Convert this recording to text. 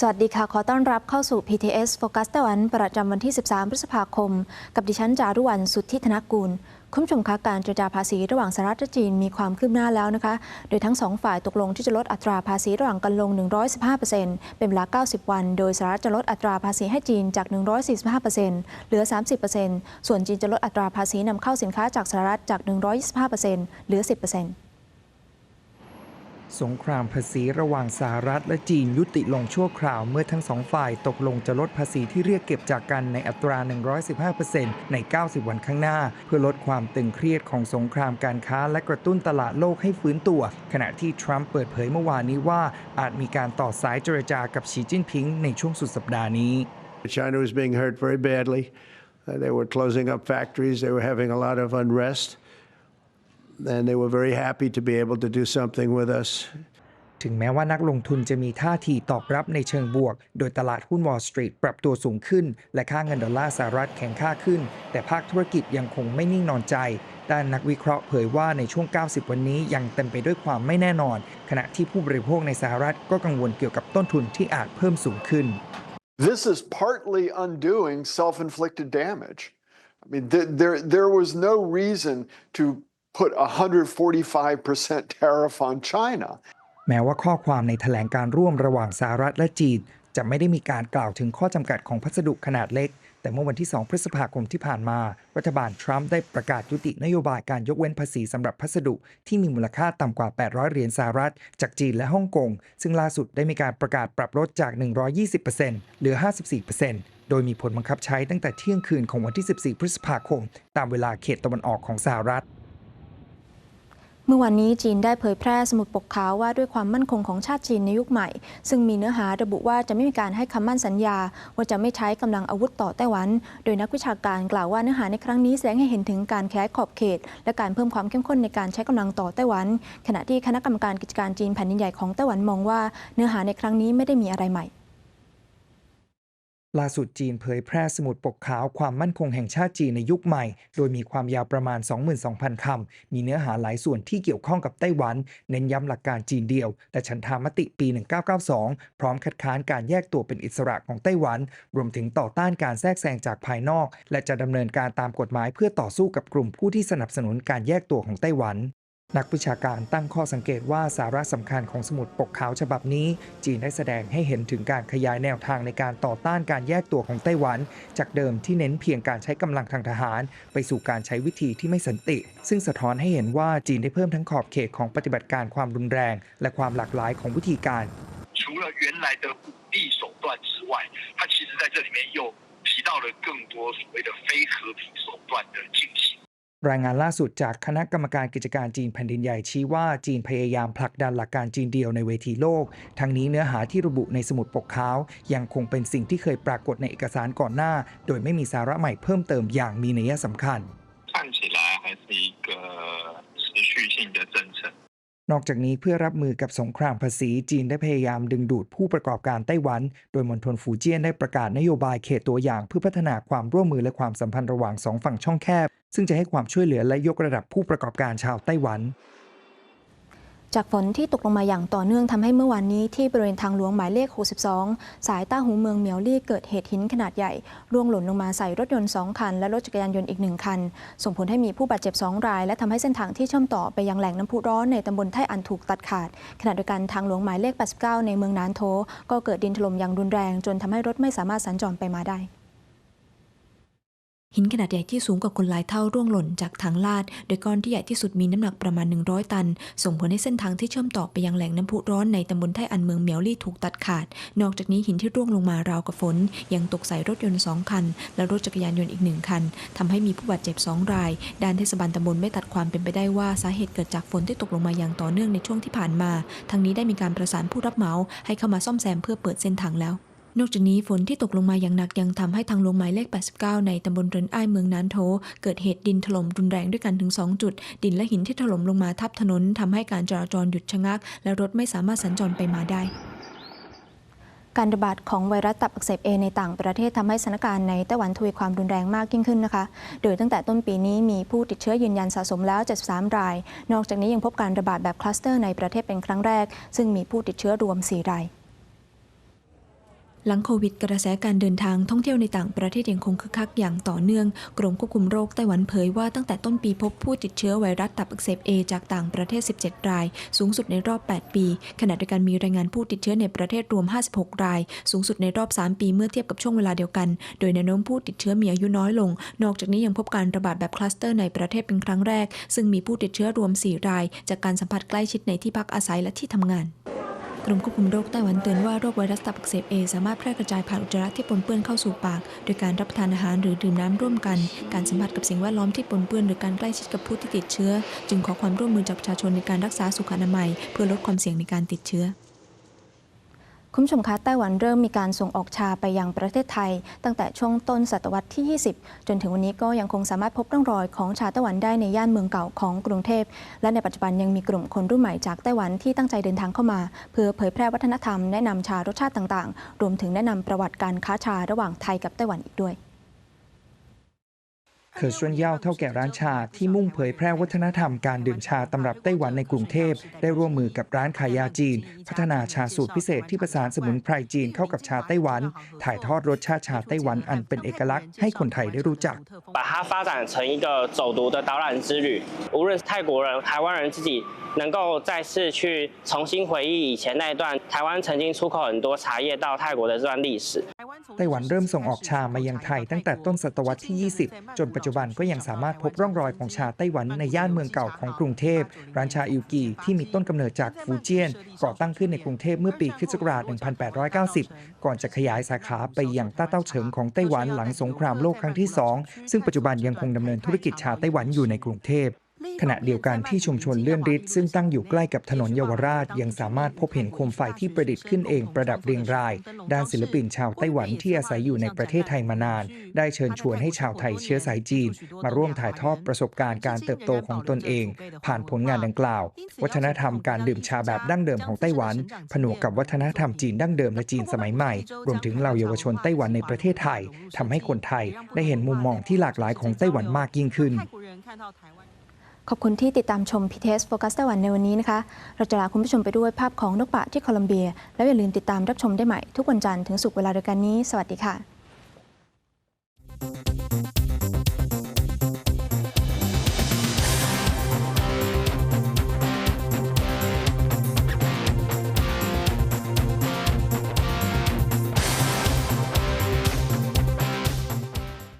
สวัสดีค่ะ ขอต้อนรับเข้าสู่ PTS Focus ไต้หวัน ประจำวันที่ 13 พฤษภาคม กับดิฉันจารุวรรณสุทธิธนกูล คุณผู้ชมคะการเจรจาภาษีระหว่างสหรัฐและจีนมีความคืบหน้าแล้วนะคะ โดยทั้งสองฝ่ายตกลงที่จะลดอัตราภาษีระหว่างกันลง 115%เป็นเวลา 90 วัน โดยสหรัฐจะลดอัตราภาษีให้จีนจาก 145%เหลือ 30%ส่วนจีนจะลดอัตราภาษีนำเข้าสินค้าจากสหรัฐจาก 125%เหลือ 10% สงครามภาษีระหว่างสหรัฐและจีนยุติลงชั่วคราวเมื่อทั้งสองฝ่ายตกลงจะลดภาษีที่เรียกเก็บจากกันในอัตรา 115%ใน 90 วันข้างหน้า เพื่อลดความตึงเครียดของสงครามการค้าและกระตุ้นตลาดโลกให้ฟื้นตัว ขณะที่ทรัมป์เปิดเผยเมื่อวานนี้ว่า อาจมีการต่อสายเจรจากับสีจิ้นผิงในช่วงสุดสัปดาห์นี้ China was being hurt very badly. They were closing up factories. They were having a lot of unrest. And they were very happy to be able to do something with us. ถึงแม้ว่านักลงทุนจะมีท่าทีตอบรับในเชิงบวก โดยตลาดหุ้นวอลล์สตรีทปรับตัวสูงขึ้น และค่าเงินดอลลาร์สหรัฐแข็งค่าขึ้น แต่ภาคธุรกิจยังคงไม่นิ่งนอนใจ ด้านนักวิเคราะห์เผยว่าในช่วง 90 วันนี้ยังเต็มไปด้วยความไม่แน่นอน ขณะที่ผู้บริโภคในสหรัฐก็กังวลเกี่ยวกับต้นทุนที่อาจเพิ่มสูงขึ้น This is partly undoing self inflicted damage. I mean, th- there, there was no reason to put 145% tariff on China. แม้ว่าข้อความในแถลงการร่วมระหว่างสหรัฐและจีน จะไม่ได้มีการกล่าวถึงข้อจำกัดของพัสดุขนาดเล็ก แต่เมื่อวันที่ 2 พฤษภาคมที่ผ่านมา รัฐบาลทรัมป์ได้ประกาศยุตินโยบายการยกเว้นภาษีสำหรับพัสดุที่มีมูลค่าต่ำกว่า 800 เหรียญสหรัฐ จากจีนและฮ่องกง ซึ่งล่าสุดได้มีการประกาศปรับลดจาก 120%เหลือ 54%โดยมีผลบังคับใช้ตั้งแต่เที่ยงคืนของวันที่ 14 พฤษภาคม ตามเวลาเขตตะวันออกของสหรัฐ เมื่อวันนี้จีนได้เผยแพร่สมุดปกขาวว่าด้วยความมั่นคงของชาติจีนในยุคใหม่ ซึ่งมีเนื้อหาระบุว่าจะไม่มีการให้คำมั่นสัญญา ว่าจะไม่ใช้กำลังอาวุธต่อไต้หวัน โดยนักวิชาการกล่าวว่าเนื้อหาในครั้งนี้แสดงให้เห็นถึงการขยายขอบเขต และการเพิ่มความเข้มข้นในการใช้กำลังต่อไต้หวัน ขณะที่คณะกรรมการกิจการจีนแผ่นดินใหญ่ของไต้หวันมองว่า เนื้อหาในครั้งนี้ไม่ได้มีอะไรใหม่ ล่าสุดจีนเผยแพร่สมุดปกขาวความมั่นคงแห่งชาติจีนในยุคใหม่ โดยมีความยาวประมาณ 22,000 คำ มีเนื้อหาหลายส่วนที่เกี่ยวข้องกับไต้หวัน เน้นย้ำหลักการจีนเดียว และฉันทามติปี 1992 พร้อมคัดค้านการแยกตัวเป็นอิสระของไต้หวัน รวมถึงต่อต้านการแทรกแซงจากภายนอก และจะดำเนินการตามกฎหมายเพื่อต่อสู้กับกลุ่มผู้ที่สนับสนุนการแยกตัวของไต้หวัน นักวิชาการตั้งข้อสังเกตว่าสาระสำคัญของสมุดปกขาวฉบับนี้ จีนได้แสดงให้เห็นถึงการขยายแนวทางในการต่อต้านการแยกตัวของไต้หวัน จากเดิมที่เน้นเพียงการใช้กำลังทางทหาร ไปสู่การใช้วิธีที่ไม่สันติ ซึ่งสะท้อนให้เห็นว่าจีนได้เพิ่มทั้งขอบเขตของปฏิบัติการความรุนแรง และความหลากหลายของวิธีการ 除了原来的武力手段之外，它其实在这里面又提到了更多所谓的非和平手段的进行。 รายงานล่าสุดจากคณะกรรมการกิจการจีนแผ่นดินใหญ่ชี้ว่าจีนพยายามผลักดันหลักการจีนเดียวในเวทีโลก ทั้งนี้เนื้อหาที่ระบุในสมุดปกขาว ยังคงเป็นสิ่งที่เคยปรากฏในเอกสารก่อนหน้า โดยไม่มีสาระใหม่เพิ่มเติมอย่างมีนัยสำคัญ 看起来还是一个持续性的政策。 นอกจากนี้เพื่อรับมือกับสงครามภาษีจีนได้พยายามดึงดูดผู้ประกอบการไต้หวัน โดยมณฑลฟูเจียนได้ประกาศนโยบายเขตตัวอย่างเพื่อพัฒนาความร่วมมือและความสัมพันธ์ระหว่างสองฝั่งช่องแคบ ซึ่งจะให้ความช่วยเหลือและยกระดับผู้ประกอบการชาวไต้หวัน จากฝนที่ตกลงมาอย่างต่อเนื่องทำให้เมื่อวานนี้ที่บริเวณทางหลวงหมายเลข 62 สายต้าหูเมืองเหมียวลี่เกิดเหตุหินขนาดใหญ่ ร่วงหล่นลงมาใส่รถยนต์ 2 คัน และรถจักรยานยนต์อีก 1 คัน ส่งผลให้มีผู้บาดเจ็บ 2 ราย และทำให้เส้นทางที่เชื่อมต่อไปยังแหล่งน้ำพุร้อนในตำบลไทอันถูกตัดขาด ขณะเดียวกันทางหลวงหมายเลข 89 ในเมืองนานโท ก็เกิดดินถล่มอย่างรุนแรง จนทำให้รถไม่สามารถสัญจรไปมาได้ หินขนาดใหญ่ที่สูงกว่าคนหลายเท่าร่วงหล่นจากทางลาด โดยก้อนที่ใหญ่ที่สุดมีน้ำหนักประมาณ 100 ตัน ส่งผลให้เส้นทางที่เชื่อมต่อไปยังแหล่งน้ำพุร้อนในตำบลไทอันเมืองเหมียวลี่ถูกตัดขาด นอกจากนี้หินที่ร่วงลงมาราวกับฝน ยังตกใส่รถยนต์ 2 คัน และรถจักรยานยนต์อีกหนึ่งคันทำให้มีผู้บาดเจ็บ 2 ราย ด้านเทศบาลตำบลไม่ตัดความเป็นไปได้ว่าสาเหตุเกิดจากฝนที่ตกลงมาอย่างต่อเนื่องในช่วงที่ผ่านมา ทั้งนี้ได้มีการประสานผู้รับเหมาให้เข้ามาซ่อมแซมเพื่อเปิดเส้นทางแล้ว นอกจากนี้ฝนที่ตกลงมาอย่างหนักยังทำให้ทางหลวงหมายเลข 89 ในตำบลเรินอ้ายเมืองนานโทเกิดเหตุดินถล่มรุนแรงด้วยกันถึง 2 จุด ดินและหินที่ถล่มลงมาทับถนนทำให้การจราจรหยุดชะงัก และรถไม่สามารถสัญจรไปมาได้การระบาดของไวรัสตับอักเสบเอในต่างประเทศทำให้สถานการณ์ในไต้หวันทวีความรุนแรงมากยิ่งขึ้นนะคะ โดยตั้งแต่ต้นปีนี้มีผู้ติดเชื้อยืนยันสะสมแล้ว 73 ราย นอกจากนี้ยังพบการระบาดแบบคลัสเตอร์ในประเทศเป็นครั้งแรก ซึ่งมีผู้ติดเชื้อรวม 4 ราย หลังโควิดกระแสการเดินทางท่องเที่ยวในต่างประเทศยังคงคึกคักอย่างต่อเนื่องกรมควบคุมโรคไต้หวันเผยว่าตั้งแต่ต้นปีพบผู้ติดเชื้อไวรัสตับอักเสบเอจากต่างประเทศ 17 ราย สูงสุดในรอบ 8 ปี ขณะเดียวกันมีรายงานผู้ติดเชื้อในประเทศรวม 56 ราย สูงสุดในรอบ 3 ปีเมื่อเทียบกับช่วงเวลาเดียวกัน โดยแนวโน้มผู้ติดเชื้อมีอายุน้อยลง นอกจากนี้ยังพบการระบาดแบบคลัสเตอร์ในประเทศเป็นครั้งแรก ซึ่งมีผู้ติดเชื้อรวม 4 ราย จากการสัมผัสใกล้ชิดในที่พักอาศัยและที่ทำงาน กรมควบคุมโรคไต้หวันเตือนว่าโรคไวรัสตับอักเสบเอสามารถแพร่กระจายผ่านอุจจาระที่ปนเปื้อนเข้าสู่ปาก โดยการรับประทานอาหารหรือดื่มน้ำร่วมกัน การสัมผัสกับสิ่งแวดล้อมที่ปนเปื้อนหรือการใกล้ชิดกับผู้ที่ติดเชื้อ จึงขอความร่วมมือจากประชาชนในการรักษาสุขอนามัย เพื่อลดความเสี่ยงในการติดเชื้อ คุณผู้ชมคะไต้หวันเริ่มมีการส่งออกชาไปยังประเทศไทย ตั้งแต่ช่วงต้นศตวรรษที่ 20 จนถึงวันนี้ก็ยังคงสามารถพบร่องรอยของชาไต้หวันได้ในย่านเมืองเก่าของกรุงเทพ และในปัจจุบันยังมีกลุ่มคนรุ่นใหม่จากไต้หวันที่ตั้งใจเดินทางเข้ามา เพื่อเผยแพร่วัฒนธรรมแนะนำชารสชาติต่างๆ รวมถึงแนะนำประวัติการค้าชาระหว่างไทยกับไต้หวันอีกด้วย เคอร์ชวนเย่าเท่าแก่ร้านชาที่มุ่งเผยแพร่วัฒนธรรมการดื่มชาตำรับไต้หวันในกรุงเทพ ได้ร่วมมือกับร้านขายยาจีน พัฒนาชาสูตรพิเศษที่ประสานสมุนไพรจีนเข้ากับชาไต้หวัน ถ่ายทอดรสชาติชาไต้หวันอันเป็นเอกลักษณ์ให้คนไทยได้รู้จัก 把它发展成一个走读的导览之旅。无论是泰国人、台湾人自己 能够再次去重新回忆以前那一段台湾曾经出口很多茶叶到泰国的这段历史。 ไต้หวันเริ่มส่งออกชามายังไทยตั้งแต่ต้นศตวรรษที่ 20 จนปัจจุบันก็ยังสามารถพบร่องรอยของชาไต้หวันในย่านเมืองเก่าของกรุงเทพ ร้านชาอิวกีที่มีต้นกำเนิดจากฟูเจียน ก่อตั้งขึ้นในกรุงเทพเมื่อปีคริสต์ศักราช 1890 ก่อนจะขยายสาขาไปยังต้าเต้าเฉิงของไต้หวันหลังสงครามโลกครั้งที่ 2 ซึ่งปัจจุบันยังคงดำเนินธุรกิจชาไต้หวันอยู่ในกรุงเทพ ขณะเดียวกันที่ชุมชนเลื่อนริดซึ่งตั้งอยู่ใกล้กับถนนเยาวราช ยังสามารถพบเห็นโคมไฟที่ประดิษฐ์ขึ้นเองประดับเรียงราย ด้านศิลปินชาวไต้หวันที่อาศัยอยู่ในประเทศไทยมานาน ได้เชิญชวนให้ชาวไทยเชื้อสายจีน มาร่วมถ่ายทอดประสบการณ์การเติบโตของตนเอง ผ่านผลงานดังกล่าว วัฒนธรรมการดื่มชาแบบดั้งเดิมของไต้หวัน ผนวกกับวัฒนธรรมจีนดั้งเดิมและจีนสมัยใหม่ รวมถึงเหล่าเยาวชนไต้หวันในประเทศไทยทำให้คนไทยได้เห็นมุมมองที่หลากหลายของไต้หวันมากยิ่งขึ้น ขอบคุณที่ติดตามชมพิเทสโฟกัสไต้หวันในวันนี้นะคะ เราจะลาคุณผู้ชมไปด้วยภาพของนกป่าที่โคลัมเบีย แล้วอย่าลืมติดตามรับชมได้ใหม่ทุกวันจันทร์ถึงศุกร์เวลาเดียวกันนี้ สวัสดีค่ะ